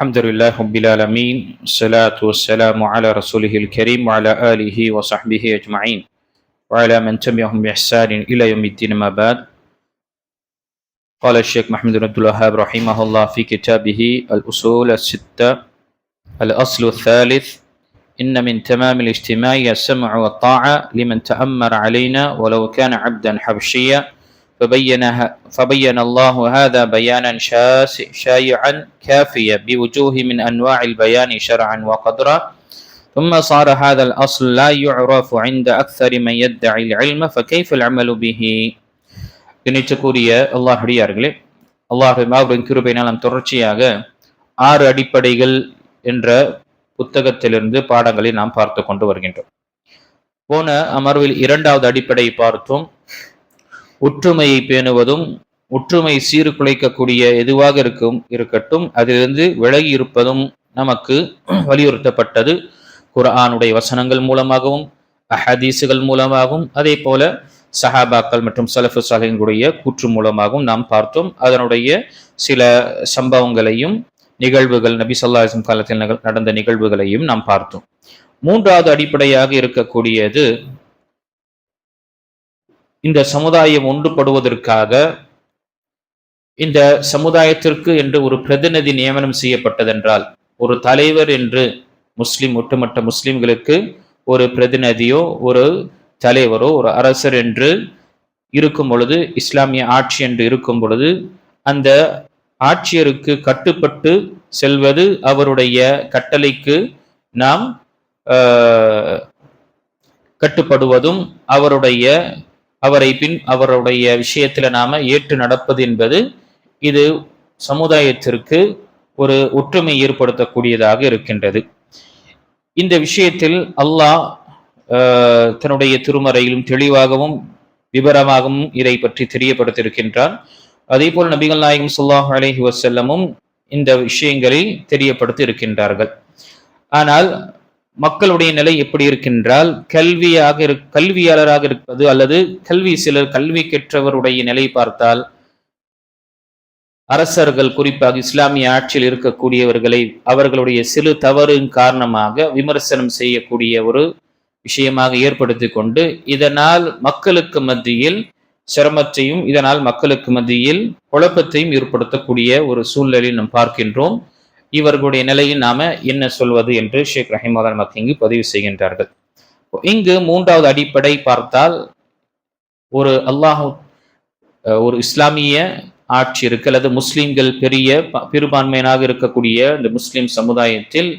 الحمد لله رب العالمين الصلاة والسلام على رسوله الكريم وعلى آله وصحبه أجمعين. وعلى من تبعهم بإحسان إلى يوم الدين ما بعد. قال الشيخ محمد بن عبد الوهاب رحمه الله في كتابه الأصول الستة الأصل الثالث إن من تمام الاجتماع السمع والطاعة لمن تأمر علينا ولو كان عبدا حبشيا فبين, فبين الله هذا بيانا شائعا كافيا بوجوه من أنواع البيان شرعا وقدرا ثم صار هذا الأصل لا يعرف عند أكثر من يدعي العلم فكيف العمل به கணிச்சக்கூடிய அல்லாஹ் அடியார்களே அல்லாஹ் மாபெரும் கிருபையினால் நாம் தொடர்ச்சியாக ஆறு அடிப்படைகள் என்ற புத்தகத்திலிருந்து பாடங்களை நாம் பார்த்து கொண்டு வருகின்றோம் போன அமர்வில் இரண்டாவது அடிப்படை பார்த்தோம் ஒற்றுமையை பேணுவதும் ஒற்றுமை சீர்குலைக்கக்கூடிய எதுவாக இருக்கும் இருக்கட்டும் அதிலிருந்து விலகி இருப்பதும் நமக்கு வலியுறுத்தப்பட்டது. குரானுடைய வசனங்கள் மூலமாகவும் அஹதீஸுகள் மூலமாகவும் அதே போல சஹாபாக்கள் மற்றும் சலஃபு சாலிகளுடைய கூற்று மூலமாகவும் நாம் பார்த்தோம். அதனுடைய சில சம்பவங்களையும் நிகழ்வுகள் நபி சொல்லாஹம் காலத்தில் நடந்த நிகழ்வுகளையும் நாம் பார்த்தோம். மூன்றாவது அடிப்படையாக இருக்கக்கூடியது இந்த சமுதாயம் ஒன்றுபடுவதற்காக இந்த சமுதாயத்திற்கு என்று ஒரு பிரதிநிதி நியமனம் செய்யப்பட்டதென்றால் ஒரு தலைவர் என்று முஸ்லிம் ஒட்டுமொத்த முஸ்லிம்களுக்கு ஒரு பிரதிநிதியோ ஒரு தலைவரோ ஒரு அரசர் என்று இருக்கும் பொழுது இஸ்லாமிய ஆட்சி என்று இருக்கும் பொழுது அந்த ஆட்சியருக்கு கட்டுப்பட்டு செல்வது அவருடைய கட்டளைக்கு நாம் கட்டுப்படுவதும் அவருடைய அவரை பின் அவருடைய விஷயத்தில் நாம் ஏற்று நடப்பது என்பது இது சமுதாயத்திற்கு ஒரு ஒற்றுமை ஏற்படுத்தக்கூடியதாக இருக்கின்றது. இந்த விஷயத்தில் அல்லாஹ் தன்னுடைய திருமறையிலும் தெளிவாகவும் விபரமாகவும் இதை பற்றி தெரியப்படுத்தியிருக்கின்றான். அதே போல் நபிகள் நாயகம் சுல்லாஹ் அலஹி வசல்லமும் இந்த விஷயங்களை தெரியப்படுத்தி இருக்கின்றார்கள் ஆனால் மக்களுடைய நிலை எப்படி இருக்கின்றால் கல்வியாக இரு கல்வியாளராக இருப்பது அல்லது கல்வி சிலர் கல்வி கெற்றவருடைய நிலை பார்த்தால் அரசர்கள் குறிப்பாக இஸ்லாமிய ஆட்சியில் இருக்கக்கூடியவர்களை அவர்களுடைய சிறு தவறின் காரணமாக விமர்சனம் செய்யக்கூடிய ஒரு விஷயமாக ஏற்படுத்தி கொண்டு இதனால் மக்களுக்கு மத்தியில் சிரமத்தையும் இதனால் மக்களுக்கு மத்தியில் குழப்பத்தையும் ஏற்படுத்தக்கூடிய ஒரு சூழ்நிலை நாம் பார்க்கின்றோம். இவர்களுடைய நிலையில் நாம என்ன சொல்வது என்று ஷேக் ரஹிமதன் நமக்கு இங்கு பதிவு செய்கின்றார்கள். இங்கு மூன்றாவது அடிப்படை பார்த்தால் ஒரு அல்லாஹ் ஒரு இஸ்லாமிய ஆட்சி இருக்கு அல்லது முஸ்லீம்கள் பெரிய பெரும்பான்மையினாக இருக்கக்கூடிய இந்த முஸ்லீம் சமுதாயத்தில்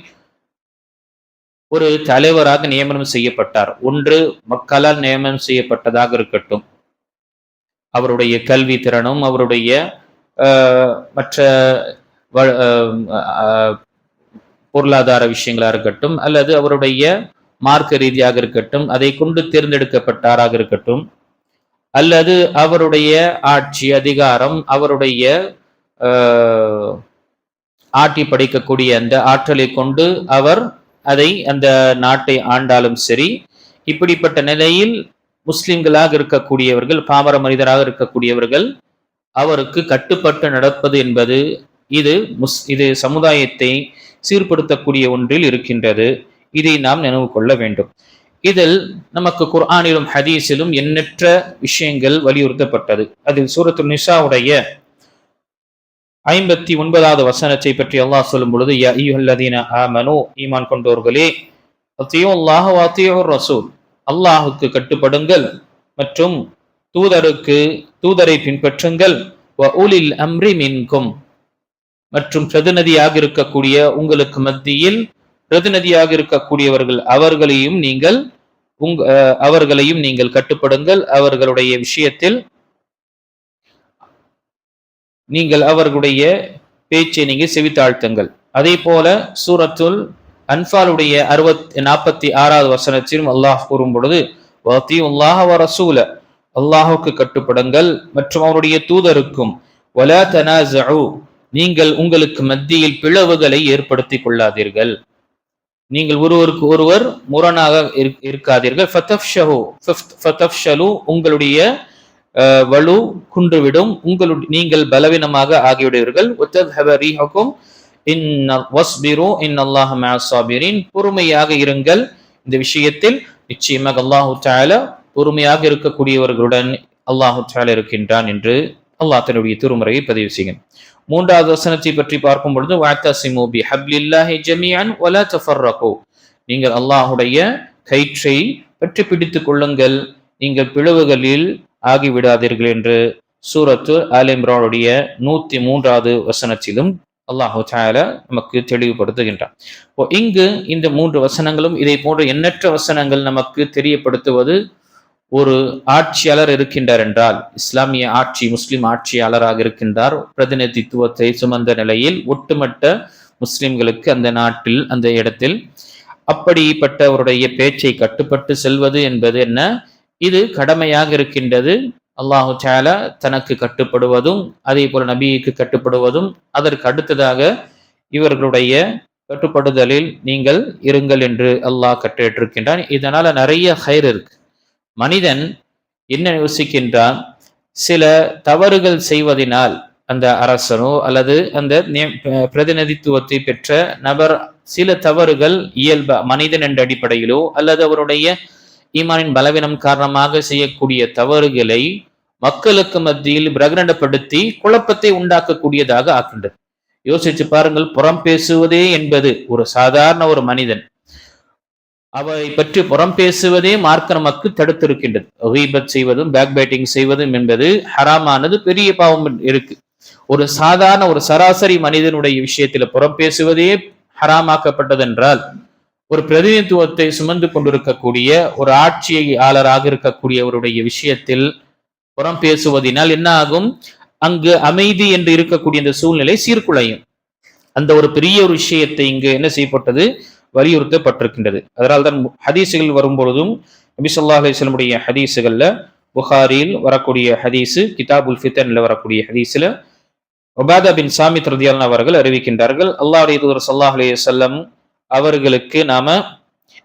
ஒரு தலைவராக நியமனம் செய்யப்பட்டார். ஒன்று மக்களால் நியமனம் செய்யப்பட்டதாக இருக்கட்டும். அவருடைய கல்வி திறனும் அவருடைய மற்ற பொருளாதார விஷயங்களாக இருக்கட்டும் அல்லது அவருடைய மார்க்க ரீதியாக இருக்கட்டும் அதை கொண்டு தேர்ந்தெடுக்கப்பட்டாராக இருக்கட்டும் அல்லது அவருடைய ஆட்சி அதிகாரம் அவருடைய ஆட்டி படைக்கக்கூடிய அந்த ஆற்றலை கொண்டு அவர் அதை அந்த நாட்டை ஆண்டாலும் சரி இப்படிப்பட்ட நிலையில் முஸ்லிம்களாக இருக்கக்கூடியவர்கள் பாமர மனிதராக இருக்கக்கூடியவர்கள் அவருக்கு கட்டுப்பட்டு நடப்பது என்பது இது முஸ் இது சமுதாயத்தை சீர்படுத்தக்கூடிய ஒன்றில் இருக்கின்றது. இதை நாம் நினைவு கொள்ள வேண்டும். இதில் நமக்கு குர்ஆனிலும் ஹதீஸிலும் எண்ணற்ற விஷயங்கள் வலியுறுத்தப்பட்டது. அதில் சூரத்து நிஷாவுடைய ஐம்பத்தி ஒன்பதாவது வசனத்தை பற்றி அல்லாஹ் சொல்லும் பொழுது ஆமனு ஈமான் கொண்டோர்களே அல்லாஹ் ரசூல். அல்லாஹுக்கு கட்டுப்படுங்கள் மற்றும் தூதருக்கு தூதரை பின்பற்றுங்கள். உலில் அம்ரி மின்கும். மற்றும் பிரதிநிதியாக இருக்கக்கூடிய உங்களுக்கு மத்தியில் பிரதிநிதியாக இருக்கக்கூடியவர்கள் அவர்களையும் நீங்கள் உங் அவர்களையும் நீங்கள் கட்டுப்படுங்கள். அவர்களுடைய விஷயத்தில் நீங்கள் அவர்களுடைய பேச்சை நீங்கள் செவித்தாழ்த்துங்கள். அதே போல சூரத்துல் அன்பாலுடைய அறுபத்தி நாற்பத்தி ஆறாவது வசனத்திலும் அல்லாஹ் கூறும் பொழுது ரசூல அல்லாஹுக்கு கட்டுப்படுங்கள். மற்றும் அவருடைய தூதருக்கும் வலா தனாசு நீங்கள் உங்களுக்கு மத்தியில் பிளவுகளை ஏற்படுத்தி கொள்ளாதீர்கள். நீங்கள் ஒருவருக்கு ஒருவர் முரணாக இருக்காதீர்கள். உங்களுடைய வலு குன்றுவிடும். உங்களுடைய நீங்கள் பலவீனமாக ஆகிவிடுவீர்கள். பொறுமையாக இருங்கள். இந்த விஷயத்தில் நிச்சயமாக அல்லாஹு தஆலா பொறுமையாக இருக்கக்கூடியவர்களுடன் அல்லாஹு தஆலா இருக்கின்றான் என்று அல்லாஹ் தன்னுடைய திருமுறையை பதிவு செய்கிறேன் மூன்றாவது வசனத்தை பற்றி பார்க்கும் பொழுது வாத்தசிமு பி ஹப்லில்லாஹி ஜமியான் ஒலா தஃபர்ரகோ. நீங்கள் அல்லாஹ்வுடைய கயிற்றை பற்றி பிடித்து கொள்ளுங்கள். நீங்கள் பிளவுகளில் ஆகிவிடாதீர்கள் என்று சூரத்து ஆல் இம்ரானுடைய நூத்தி மூன்றாவது வசனத்திலும் அல்லாஹு தாலா நமக்கு தெளிவுபடுத்துகின்றான். இப்போ இங்கு இந்த மூன்று வசனங்களும் இதை போன்ற எண்ணற்ற வசனங்கள் நமக்கு தெரியப்படுத்துவது ஒரு ஆட்சியாளர் இருக்கின்றார் என்றால் இஸ்லாமிய ஆட்சி முஸ்லிம் ஆட்சியாளராக இருக்கின்றார் பிரதிநிதித்துவத்தை சுமந்த நிலையில் ஒட்டுமொத்த முஸ்லிம்களுக்கு அந்த நாட்டில் அந்த இடத்தில் அப்படிப்பட்டவருடைய பேச்சை கட்டுப்பட்டு செல்வது என்பது என்ன? இது கடமையாக இருக்கின்றது. அல்லாஹு சாலா தனக்கு கட்டுப்படுவதும் அதே போல நபிக்கு கட்டுப்படுவதும் அதற்கு அடுத்ததாக இவர்களுடைய கட்டுப்படுதலில் நீங்கள் இருங்கள் என்று அல்லாஹ் கட்டிட்டிருக்கின்றான் இதனால நிறைய ஹைர் இருக்கு. மனிதன் என்ன யோசிக்கின்றான்? சில தவறுகள் செய்வதனால் அந்த அரசனோ அல்லது அந்த பிரதிநிதித்துவத்தை பெற்ற நபர் சில தவறுகள் இயல்ப மனிதன் என்ற அடிப்படையிலோ அல்லது அவருடைய ஈமானின் பலவீனம் காரணமாக செய்யக்கூடிய தவறுகளை மக்களுக்கு மத்தியில் பிரகடனப்படுத்தி குழப்பத்தை உண்டாக்கக்கூடியதாக ஆக்கின்றது. யோசிச்சு பாருங்கள் புறம் பேசுவதே என்பது ஒரு சாதாரண ஒரு மனிதன். அவரை பற்றி புறம் பேசுவதே மார்க்க நமக்கு தடுத்திருக்கின்றது. செய்வதும் பேக் பேட்டிங் செய்வதும் என்பது ஹராமானது பெரிய பாவம் இருக்கு. ஒரு சாதாரண ஒரு சராசரி மனிதனுடைய விஷயத்துல புறம் பேசுவதே ஹராமாக்கப்பட்டதென்றால் ஒரு பிரதிநிதித்துவத்தை சுமந்து கொண்டிருக்கக்கூடிய ஒரு ஆட்சியாளராக இருக்கக்கூடியவருடைய விஷயத்தில் புறம் பேசுவதனால் என்ன ஆகும்? அங்கு அமைதி என்று இருக்கக்கூடிய இந்த சூழ்நிலை சீர்குலையும். அந்த ஒரு பெரிய ஒரு விஷயத்தை இங்கு என்ன செய்யப்பட்டது? வலியுறுத்தப்பட்டிருக்கின்றது. அதனால்தான் ஹதீஸுகள் ஹதீசுகள் வரும்பொழுதும் நபிசல்லா அலிஸ்லமுடைய ஹதீஸுகள்ல புகாரில் வரக்கூடிய ஹதீஸு கிதாபுல் ஃபித்தனில் வரக்கூடிய ஹதீஸில் ஒபாதா பின் சாமித் ரதியாலன் அவர்கள் அறிவிக்கின்றார்கள் அல்லாஹுடைய தூதர் சல்லாஹ் அலைய செல்லம் அவர்களுக்கு நாம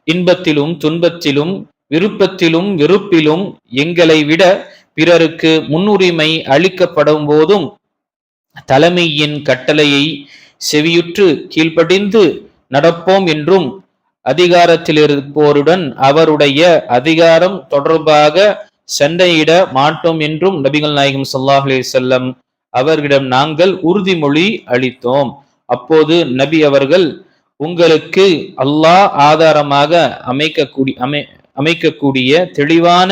இன்பத்திலும் துன்பத்திலும் விருப்பத்திலும் வெறுப்பிலும் எங்களை விட பிறருக்கு முன்னுரிமை அளிக்கப்படும் போதும் தலைமையின் கட்டளையை செவியுற்று கீழ்ப்படிந்து நடப்போம் என்றும் அதிகாரத்தில் இருப்போருடன் அவருடைய அதிகாரம் தொடர்பாக சண்டையிட மாட்டோம் என்றும் நபிகள் நாயகம் சல்லாஹ் அலி செல்லம் அவர்களிடம் நாங்கள் உறுதிமொழி அளித்தோம். அப்போது நபி அவர்கள் உங்களுக்கு அல்லாஹ் ஆதாரமாக அமைக்கக்கூடிய அமை அமைக்கக்கூடிய தெளிவான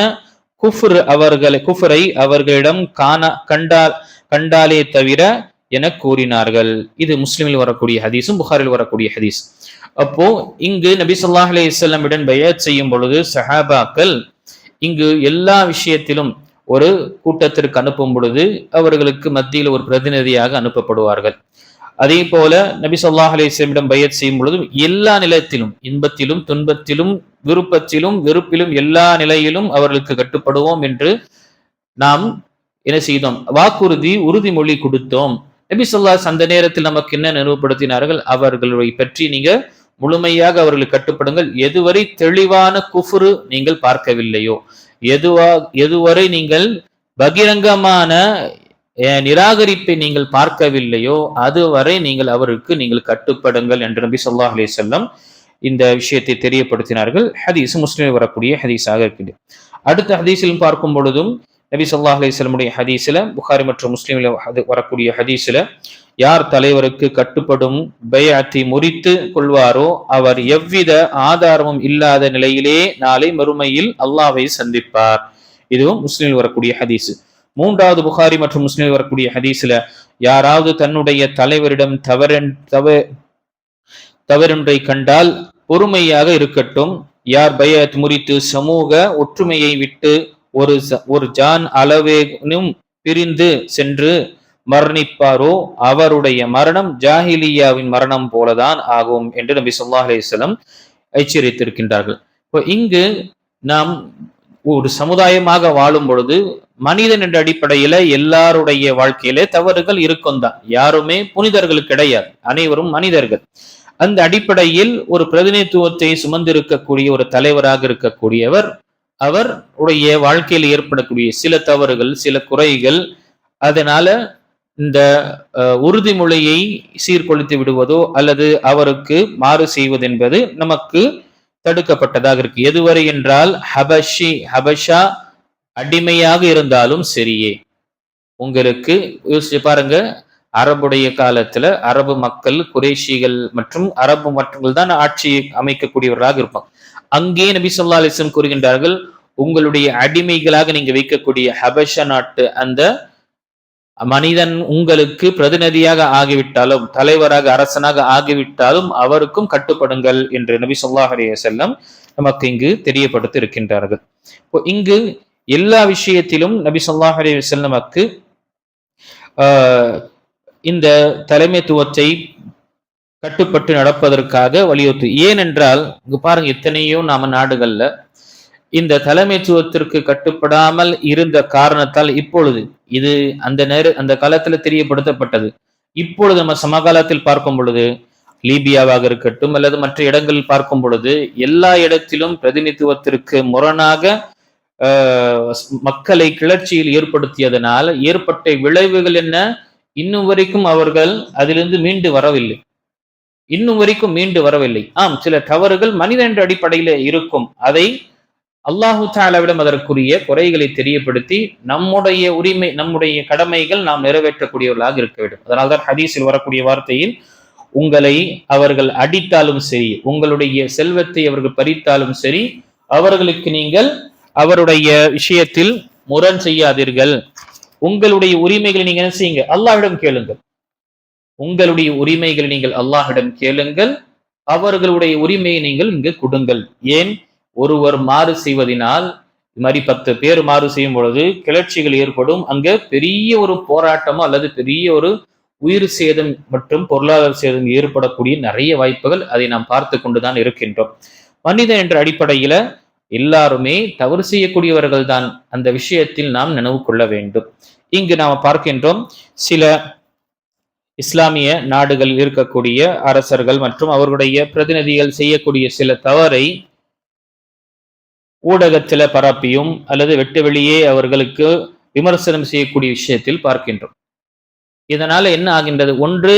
குஃபுர் அவர்களை குஃபரை அவர்களிடம் காண கண்டால் கண்டாலே தவிர என கூறினார்கள். இது முஸ்லிமில் வரக்கூடிய ஹதீஸும் புகாரில் வரக்கூடிய ஹதீஸ். அப்போ இங்கு நபி சொல்லாஹ் அலையம் பயாத் செய்யும் பொழுது சஹாபாக்கள் இங்கு எல்லா விஷயத்திலும் ஒரு கூட்டத்திற்கு அனுப்பும் பொழுது அவர்களுக்கு மத்தியில் ஒரு பிரதிநிதியாக அனுப்பப்படுவார்கள். அதே போல நபி சொல்லாஹ் அலிஸ்லமிடம் பயத் செய்யும் பொழுதும் எல்லா நிலத்திலும் இன்பத்திலும் துன்பத்திலும் விருப்பத்திலும் வெறுப்பிலும் எல்லா நிலையிலும் அவர்களுக்கு கட்டுப்படுவோம் என்று நாம் என்ன செய்தோம்? வாக்குறுதி உறுதிமொழி கொடுத்தோம். நபி சொல்லாஸ் அந்த நேரத்தில் நமக்கு என்ன நிறுவப்படுத்தினார்கள் அவர்களை பற்றி நீங்க முழுமையாக அவர்களுக்கு கட்டுப்படுங்கள். எதுவரை தெளிவான குஃபுரு நீங்கள் பார்க்கவில்லையோ எதுவா எதுவரை நீங்கள் பகிரங்கமான நிராகரிப்பை நீங்கள் பார்க்கவில்லையோ அதுவரை நீங்கள் அவருக்கு நீங்கள் கட்டுப்படுங்கள் என்று நபி சொல்லா அலி செல்லம் இந்த விஷயத்தை தெரியப்படுத்தினார்கள். ஹதீஸ் முஸ்லீம் வரக்கூடிய ஹதீஸாக இருக்குது. அடுத்த ஹதீஸிலும் பார்க்கும் பொழுதும் நபி சொல்லாஹ் அலிஸ்லமுடைய ஹதீஸில் புகாரி மற்றும் முஸ்லீமில் வரக்கூடிய ஹதீஸில் யார் தலைவருக்கு கட்டுப்படும் பயாத்தி முறித்து கொள்வாரோ அவர் எவ்வித ஆதாரமும் இல்லாத நிலையிலே நாளை மறுமையில் அல்லாவை சந்திப்பார். இதுவும் முஸ்லீமில் வரக்கூடிய ஹதீஸ். மூன்றாவது புகாரி மற்றும் முஸ்லீமில் வரக்கூடிய ஹதீஸ்ல யாராவது தன்னுடைய தலைவரிடம் தவறன் தவ தவறொன்றை கண்டால் பொறுமையாக இருக்கட்டும். யார் பயத் முறித்து சமூக ஒற்றுமையை விட்டு ஒரு ஒரு ஜான் அளவேனும் பிரிந்து சென்று மரணிப்பாரோ? அவருடைய மரணம் ஜாஹிலியாவின் மரணம் போலதான் ஆகும் என்று நபி சொல்லா அலிஸ்லம் எச்சரித்திருக்கின்றார்கள். இப்போ இங்கு நாம் ஒரு சமுதாயமாக வாழும் பொழுது மனிதன் என்ற அடிப்படையில எல்லாருடைய வாழ்க்கையிலே தவறுகள் இருக்கும் தான். யாருமே புனிதர்கள் கிடையாது. அனைவரும் மனிதர்கள். அந்த அடிப்படையில் ஒரு பிரதிநிதித்துவத்தை சுமந்திருக்கக்கூடிய ஒரு தலைவராக இருக்கக்கூடியவர் அவர் உடைய வாழ்க்கையில் ஏற்படக்கூடிய சில தவறுகள் சில குறைகள் அதனால இந்த உறுதிமொழியை சீர்குலைத்து விடுவதோ அல்லது அவருக்கு மாறு செய்வது என்பது நமக்கு தடுக்கப்பட்டதாக இருக்கு. எதுவரை என்றால் ஹபஷி ஹபஷா அடிமையாக இருந்தாலும் சரியே. உங்களுக்கு யோசிச்சு பாருங்க அரபுடைய காலத்துல அரபு மக்கள் குரேஷிகள் மற்றும் அரபு மக்கள் தான் ஆட்சி அமைக்கக்கூடியவர்களாக இருப்பாங்க. அங்கே நபி சொல்லா அலிஸ்லம் கூறுகின்றார்கள் உங்களுடைய அடிமைகளாக நீங்க வைக்கக்கூடிய ஹபஷ நாட்டு அந்த மனிதன் உங்களுக்கு பிரதிநிதியாக ஆகிவிட்டாலும் தலைவராக அரசனாக ஆகிவிட்டாலும் அவருக்கும் கட்டுப்படுங்கள் என்று நபி சொல்லாஹ் செல்லம் நமக்கு இங்கு தெரியப்படுத்தி இருக்கின்றார்கள் இப்போ இங்கு எல்லா விஷயத்திலும் நபி சொல்லாஹ் செல்லமக்கு நமக்கு ஆஹ், இந்த தலைமைத்துவத்தை கட்டுப்பட்டு நடப்பதற்காக வலியுறுத்து. ஏனென்றால் இங்கு பாருங்க எத்தனையோ நாம நாடுகள்ல இந்த தலைமைத்துவத்திற்கு கட்டுப்படாமல் இருந்த காரணத்தால் இப்பொழுது இது அந்த நேர அந்த காலத்துல தெரியப்படுத்தப்பட்டது. இப்பொழுது நம்ம சமகாலத்தில் பார்க்கும் பொழுது லீபியாவாக இருக்கட்டும் அல்லது மற்ற இடங்களில் பார்க்கும் பொழுது எல்லா இடத்திலும் பிரதிநிதித்துவத்திற்கு முரணாக ஆஹ், மக்களை கிளர்ச்சியில் ஏற்படுத்தியதனால் ஏற்பட்ட விளைவுகள் என்ன? இன்னும் வரைக்கும் அவர்கள் அதிலிருந்து மீண்டு வரவில்லை. இன்னும் வரைக்கும் மீண்டு வரவில்லை. ஆம் சில தவறுகள் மனித அடிப்படையில இருக்கும். அதை அல்லாஹு தாலாவிடம் அதற்குரிய குறைகளை தெரியப்படுத்தி நம்முடைய உரிமை நம்முடைய கடமைகள் நாம் நிறைவேற்றக்கூடியவர்களாக இருக்க வேண்டும். அதனால்தான் ஹதீஸில் வரக்கூடிய வார்த்தையில் உங்களை அவர்கள் அடித்தாலும் சரி உங்களுடைய செல்வத்தை அவர்கள் பறித்தாலும் சரி அவர்களுக்கு நீங்கள் அவருடைய விஷயத்தில் முரண் செய்யாதீர்கள். உங்களுடைய உரிமைகளை நீங்க என்ன செய்யுங்க அல்லாஹிடம் கேளுங்கள். உங்களுடைய உரிமைகளை நீங்கள் அல்லாஹ்விடம் கேளுங்கள். அவர்களுடைய உரிமையை நீங்கள் இங்கு கொடுங்கள். ஏன்? ஒருவர் மாறு செய்வதனால் இது மாதிரி பத்து பேர் மாறு செய்யும் பொழுது கிளர்ச்சிகள் ஏற்படும். அங்க பெரிய ஒரு போராட்டமோ அல்லது பெரிய ஒரு உயிர் சேதம் மற்றும் பொருளாதார சேதம் ஏற்படக்கூடிய நிறைய வாய்ப்புகள் அதை நாம் பார்த்து கொண்டுதான் இருக்கின்றோம். மனிதன் என்ற அடிப்படையில எல்லாருமே தவறு செய்யக்கூடியவர்கள் தான் அந்த விஷயத்தில் நாம் நினைவு கொள்ள வேண்டும். இங்கு நாம் பார்க்கின்றோம் சில இஸ்லாமிய நாடுகளில் இருக்கக்கூடிய அரசர்கள் மற்றும் அவர்களுடைய பிரதிநிதிகள் செய்யக்கூடிய சில தவறை ஊடகத்தில் பரப்பியும் அல்லது வெட்டு வெளியே அவர்களுக்கு விமர்சனம் செய்யக்கூடிய விஷயத்தில் பார்க்கின்றோம். இதனால என்ன ஆகின்றது? ஒன்று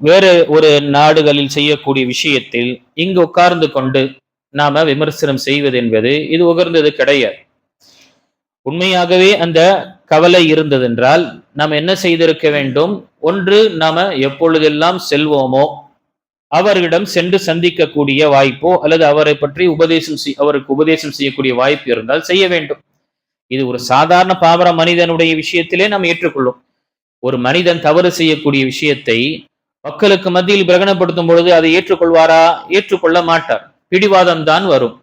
வேறு ஒரு நாடுகளில் செய்யக்கூடிய விஷயத்தில் இங்கு உட்கார்ந்து கொண்டு நாம விமர்சனம் செய்வது என்பது இது உகர்ந்தது கிடையாது. உண்மையாகவே அந்த கவலை இருந்ததென்றால் நாம் என்ன செய்திருக்க வேண்டும்? ஒன்று நாம எப்பொழுதெல்லாம் செல்வோமோ அவரிடம் சென்று சந்திக்கக்கூடிய வாய்ப்போ அல்லது அவரை பற்றி உபதேசம் செய்- அவருக்கு உபதேசம் செய்யக்கூடிய வாய்ப்பு இருந்தால் செய்ய வேண்டும். இது ஒரு சாதாரண பாமர மனிதனுடைய விஷயத்திலே நாம் ஏற்றுக்கொள்ளும். ஒரு மனிதன் தவறு செய்யக்கூடிய விஷயத்தை மக்களுக்கு மத்தியில் பிரகடனப்படுத்தும் பொழுது அதை ஏற்றுக்கொள்வாரா? ஏற்றுக்கொள்ள மாட்டார். பிடிவாதம் தான் வரும்.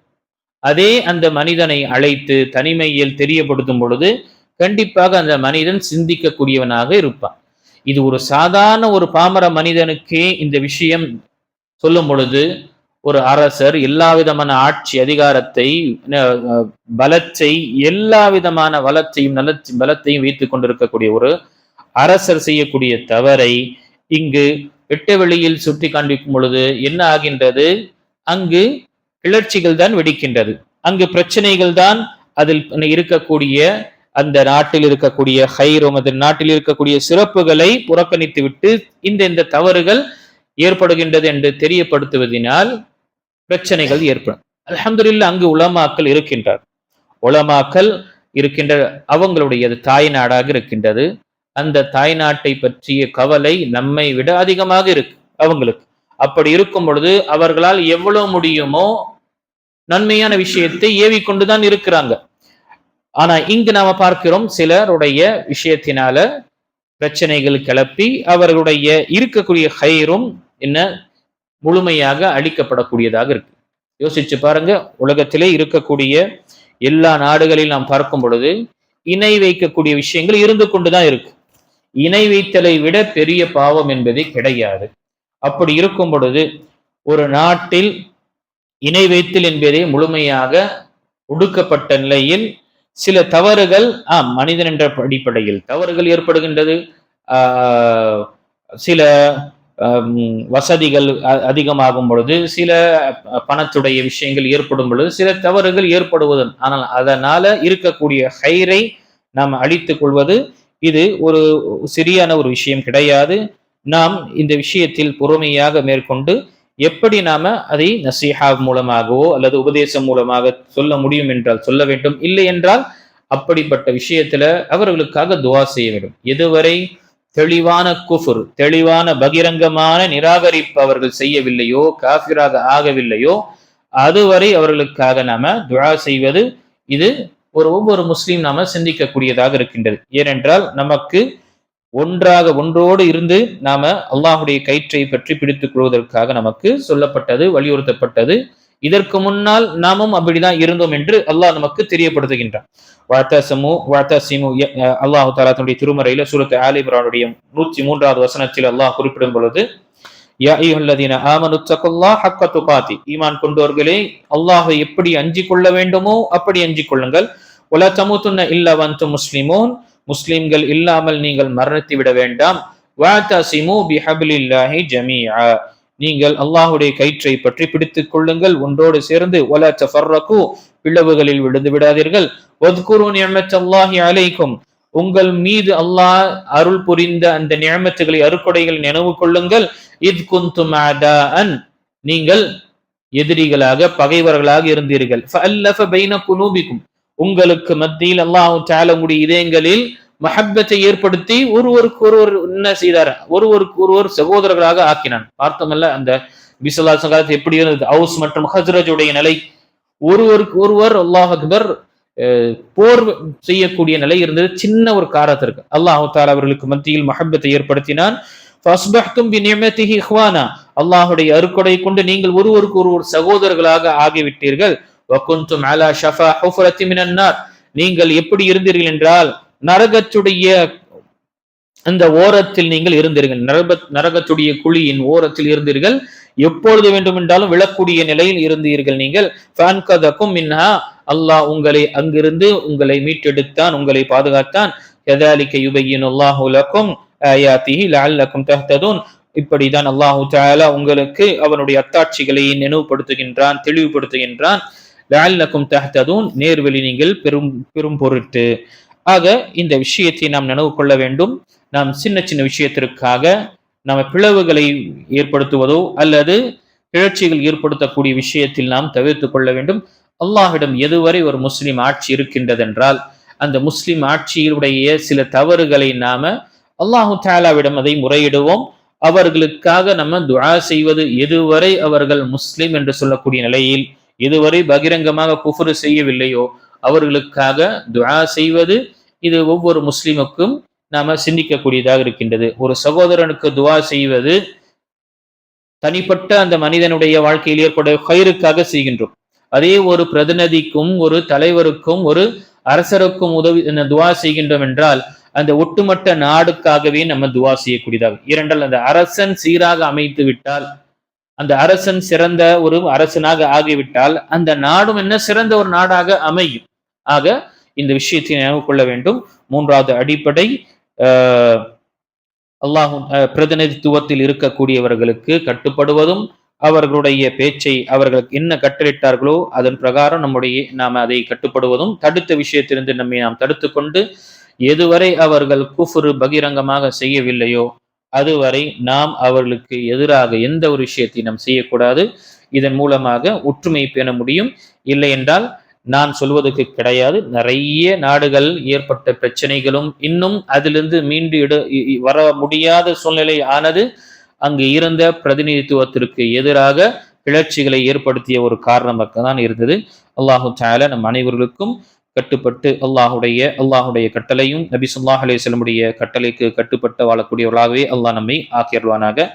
அதே அந்த மனிதனை அழைத்து தனிமையில் தெரியப்படுத்தும் பொழுது கண்டிப்பாக அந்த மனிதன் சிந்திக்கக்கூடியவனாக இருப்பான். இது ஒரு சாதாரண ஒரு பாமர மனிதனுக்கே இந்த விஷயம் சொல்லும் பொழுது ஒரு அரசர் எல்லா விதமான ஆட்சி அதிகாரத்தை பலத்தை எல்லா விதமான வளத்தையும் நல்ல பலத்தையும் வைத்துக் கொண்டிருக்கக்கூடிய ஒரு அரசர் செய்யக்கூடிய தவறை இங்கு வெட்ட வெளியில் சுட்டி காண்பிக்கும் பொழுது என்ன ஆகின்றது? அங்கு கிளர்ச்சிகள் தான் வெடிக்கின்றது. அங்கு பிரச்சனைகள் தான் அதில் இருக்கக்கூடிய அந்த நாட்டில் இருக்கக்கூடிய ஹைரோம் அந்த நாட்டில் இருக்கக்கூடிய சிறப்புகளை புறக்கணித்து விட்டு இந்த இந்த தவறுகள் ஏற்படுகின்றது என்று தெரியப்படுத்துவதனால் பிரச்சனைகள் ஏற்படும். அல்ஹம்துலில்லாஹ் அங்கு உலமாக்கள் இருக்கின்றார். உலமாக்கள் இருக்கின்ற அவங்களுடைய தாய் நாடாக இருக்கின்றது. அந்த தாய் நாட்டை பற்றிய கவலை நம்மை விட அதிகமாக இருக்கு அவங்களுக்கு. அப்படி இருக்கும் பொழுது அவர்களால் எவ்வளவு முடியுமோ நன்மையான விஷயத்தை ஏவிக்கொண்டுதான் இருக்கிறாங்க. ஆனா இங்கு நாம பார்க்கிறோம் சிலருடைய விஷயத்தினால பிரச்சனைகள் கிளப்பி அவர்களுடைய இருக்கக்கூடிய ஹைரும் என்ன? முழுமையாக அழிக்கப்படக்கூடியதாக இருக்கு. யோசிச்சு பாருங்க உலகத்திலே இருக்கக்கூடிய எல்லா நாடுகளில் நாம் பார்க்கும் பொழுது இணை வைக்கக்கூடிய விஷயங்கள் இருந்து கொண்டுதான் இருக்கு. இணை வைத்தலை விட பெரிய பாவம் என்பதே கிடையாது. அப்படி இருக்கும் பொழுது ஒரு நாட்டில் இணை வைத்தல் என்பதே முழுமையாக ஒடுக்கப்பட்ட நிலையில் சில தவறுகள் ஆம் மனிதன் என்ற அடிப்படையில் தவறுகள் ஏற்படுகின்றது. சில வசதிகள் அ- அதிகமாகும் பொழுது சில பணத்துடைய விஷயங்கள் ஏற்படும் பொழுது சில தவறுகள் ஏற்படுவதன் ஆனால் அதனால இருக்கக்கூடிய ஹைரை நாம் அழித்துக் கொள்வது இது ஒரு சரியான ஒரு விஷயம் கிடையாது. நாம் இந்த விஷயத்தில் பொறுமையாக மேற்கொண்டு எப்படி நாம அதை நசீஹா மூலமாகவோ அல்லது உபதேசம் மூலமாக சொல்ல முடியும் என்றால் சொல்ல வேண்டும். இல்லை என்றால் அப்படிப்பட்ட விஷயத்துல அவர்களுக்காக துவா செய்ய வேண்டும். எதுவரை? தெளிவான குஃபுர் தெளிவான பகிரங்கமான நிராகரிப்பு அவர்கள் செய்யவில்லையோ காஃபிராக ஆகவில்லையோ அதுவரை அவர்களுக்காக நாம துவா செய்வது இது ஒரு ஒவ்வொரு முஸ்லீம் நாம சிந்திக்கக்கூடியதாக இருக்கின்றது. ஏனென்றால் நமக்கு ஒன்றாக ஒன்றோடு இருந்து நாம அல்லாஹுடைய கயிற்றை பற்றி பிடித்துக் கொள்வதற்காக நமக்கு சொல்லப்பட்டது வலியுறுத்தப்பட்டது. இதற்கு முன்னால் நாமும் அப்படிதான் இருந்தோம் என்று அல்லாஹ் நமக்கு தெரியப்படுத்துகின்றான். வாத்தசமு வாத்தசிமு அல்லாஹு தாலா தன்னுடைய திருமறையில சூரத் ஆலிபரானுடைய நூற்றி மூன்றாவது வசனத்தில் அல்லாஹ் குறிப்பிடும் பொழுது ஹக்க ஈமான் கொண்டோர்களே அல்லாஹை எப்படி அஞ்சிக் கொள்ள வேண்டுமோ அப்படி அஞ்சிக் கொள்ளுங்கள். உலா தமுத்துன்ன இல்ல வந்து முஸ்லிமோன். முஸ்லிம்கள் இல்லாமல் நீங்கள் மரணித்து விட வேண்டாம். பிஹபிலில்லாஹி ஜமீஆ. நீங்கள் அல்லாஹுடைய கயிற்றை பற்றி பிடித்துக் கொள்ளுங்கள். ஒன்றோடு சேர்ந்து ஒல தஃபர்ரகு. பிளவுகளில் விழுந்து விடாதீர்கள். ஒத்குரு நியமத்தல்லாஹி அலைக்கும். உங்கள் மீது அல்லாஹ் அருள் புரிந்த அந்த நியமத்துகளை அருக்கொடைகள் நினைவு கொள்ளுங்கள். இத் குந்தும் நீங்கள் எதிரிகளாக பகைவர்களாக இருந்தீர்கள். குனூபிக்கும் உங்களுக்கு மத்தியில் அல்லாஹ் தாலமுடைய இதயங்களில் மஹப்பத்தை ஏற்படுத்தி ஒருவருக்கு ஒருவர் என்ன செய்தார்? ஒருவருக்கு ஒருவர் சகோதரர்களாக ஆக்கினான். பார்த்தமல்ல அந்த பிசல்லா சங்காலத்து எப்படி இருந்தது? ஹவுஸ் மற்றும் ஹஸ்ரஜுடைய நிலை. ஒருவருக்கு ஒருவர் அல்லாஹ் அக்பர் போர் செய்யக்கூடிய நிலை இருந்தது. சின்ன ஒரு காரத்திற்கு அல்லாஹு தாலா அவர்களுக்கு மத்தியில் மஹப்பத்தை ஏற்படுத்தினான். அல்லாஹுடைய அருக்கொடை கொண்டு நீங்கள் ஒருவருக்கு ஒருவர் சகோதரர்களாக ஆகிவிட்டீர்கள். நீங்கள் எப்படி இருந்தீர்கள் என்றால் நரகத்துடைய அந்த ஓரத்தில் நீங்கள் இருந்தீர்கள். நரக நரகத்துடைய குழியின் ஓரத்தில் இருந்தீர்கள். எப்பொழுது வேண்டுமென்றாலும் விழக்கூடிய நிலையில் இருந்தீர்கள் நீங்கள். மின்ஹா. அல்லாஹ் உங்களை அங்கிருந்து உங்களை மீட்டெடுத்தான் உங்களை பாதுகாத்தான். எதாலிக்க யுபையின் அல்லாஹுலக்கும் ஆயாத்திஹி லஅல்லக்கும் தஹ்ததூன். இப்படிதான் அல்லாஹு தாலா உங்களுக்கு அவனுடைய அத்தாட்சிகளை நினைவுபடுத்துகின்றான் தெளிவுபடுத்துகின்றான். லஅல்லக்கும் தஹ்ததூன் நேர்வழி நீங்கள் பெரும் பெரும் பொருட்டு. ஆக இந்த விஷயத்தை நாம் நினைவு கொள்ள வேண்டும். நாம் சின்ன சின்ன விஷயத்திற்காக நம்ம பிளவுகளை ஏற்படுத்துவதோ அல்லது கிளர்ச்சிகள் ஏற்படுத்தக்கூடிய விஷயத்தில் நாம் தவிர்த்து கொள்ள வேண்டும். அல்லாஹிடம் எதுவரை ஒரு முஸ்லீம் ஆட்சி இருக்கின்றதென்றால் அந்த முஸ்லீம் ஆட்சியுடைய சில தவறுகளை நாம அல்லாஹு தாலாவிடம் அதை முறையிடுவோம். அவர்களுக்காக நம்ம துழா செய்வது எதுவரை அவர்கள் முஸ்லீம் என்று சொல்லக்கூடிய நிலையில் இதுவரை பகிரங்கமாக குஃபுரு செய்யவில்லையோ அவர்களுக்காக துவா செய்வது இது ஒவ்வொரு முஸ்லிமுக்கும் நாம சிந்திக்கக்கூடியதாக இருக்கின்றது. ஒரு சகோதரனுக்கு துவா செய்வது தனிப்பட்ட அந்த மனிதனுடைய வாழ்க்கையில் ஏற்பட கயிறுக்காக செய்கின்றோம். அதே ஒரு பிரதிநிதிக்கும் ஒரு தலைவருக்கும் ஒரு அரசருக்கும் உதவி துவா செய்கின்றோம் என்றால் அந்த ஒட்டுமொத்த நாடுக்காகவே நம்ம துவா செய்யக்கூடியதாக. இரண்டால் அந்த அரசன் சீராக அமைத்து விட்டால் அந்த அரசன் சிறந்த ஒரு அரசனாக ஆகிவிட்டால் அந்த நாடும் என்ன சிறந்த ஒரு நாடாக அமையும்? ஆக இந்த விஷயத்தை நினைவு கொள்ள வேண்டும். மூன்றாவது அடிப்படை அல்லாஹு பிரதிநிதித்துவத்தில் இருக்கக்கூடியவர்களுக்கு கட்டுப்படுவதும் அவர்களுடைய பேச்சை அவர்களுக்கு என்ன கட்டளிட்டார்களோ அதன் பிரகாரம் நம்முடைய நாம் அதை கட்டுப்படுவதும் தடுத்த விஷயத்திலிருந்து நம்மை நாம் தடுத்து கொண்டு எதுவரை அவர்கள் குஃபுரு பகிரங்கமாக செய்யவில்லையோ அதுவரை நாம் அவர்களுக்கு எதிராக எந்த ஒரு விஷயத்தையும் நாம் செய்யக்கூடாது. இதன் மூலமாக ஒற்றுமை பேண முடியும். இல்லை என்றால் நான் சொல்வதற்கு கிடையாது. நிறைய நாடுகள் ஏற்பட்ட பிரச்சனைகளும் இன்னும் அதிலிருந்து மீண்டு இட வர முடியாத சூழ்நிலை ஆனது அங்கு இருந்த பிரதிநிதித்துவத்திற்கு எதிராக கிளர்ச்சிகளை ஏற்படுத்திய ஒரு காரணமாக தான் இருந்தது. அல்லாஹு சாயல நம் அனைவர்களுக்கும் கட்டுப்பட்டு அல்லாஹுடைய அல்லாஹுடைய கட்டளையும் நபி சொல்லாஹ் அலே செல்லமுடைய கட்டளைக்கு கட்டுப்பட்டு வாழக்கூடியவர்களாகவே அல்லாஹ் நம்மை ஆக்கியர்வானாக